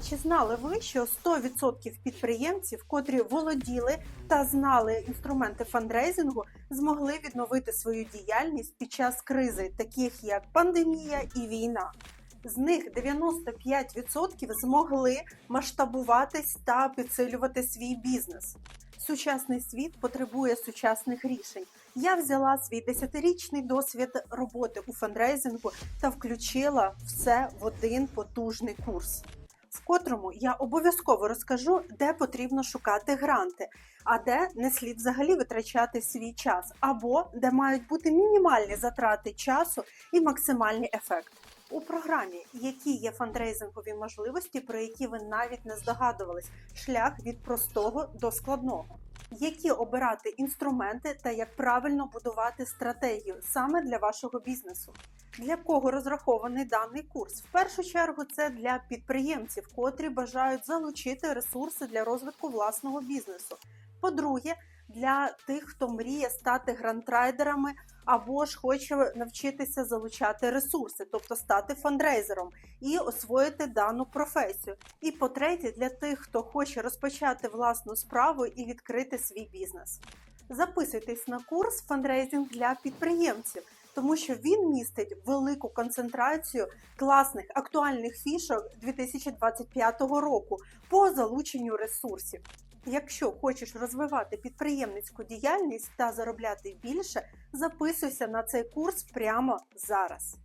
Чи знали ви, що 100% підприємців, котрі володіли та знали інструменти фандрейзингу, змогли відновити свою діяльність під час кризи, таких як пандемія і війна? З них 95% змогли масштабуватись та підсилювати свій бізнес. Сучасний світ потребує сучасних рішень. Я взяла свій 10-річний досвід роботи у фандрейзингу та включила все в один потужний курс, котрому я обов'язково розкажу, де потрібно шукати гранти, а де не слід взагалі витрачати свій час, або де мають бути мінімальні затрати часу і максимальний ефект. У програмі, які є фандрейзингові можливості, про які ви навіть не здогадувались, шлях від простого до складного. Які обирати інструменти та як правильно будувати стратегію саме для вашого бізнесу? Для кого розрахований даний курс? В першу чергу це для підприємців, котрі бажають залучити ресурси для розвитку власного бізнесу. По-друге, для тих, хто мріє стати грантрайдерами або ж хоче навчитися залучати ресурси, тобто стати фандрейзером і освоїти дану професію. І по-третє, для тих, хто хоче розпочати власну справу і відкрити свій бізнес. Записуйтесь на курс фандрейзинг для підприємців, тому що він містить велику концентрацію класних актуальних фішок 2025 року по залученню ресурсів. Якщо хочеш розвивати підприємницьку діяльність та заробляти більше, записуйся на цей курс прямо зараз.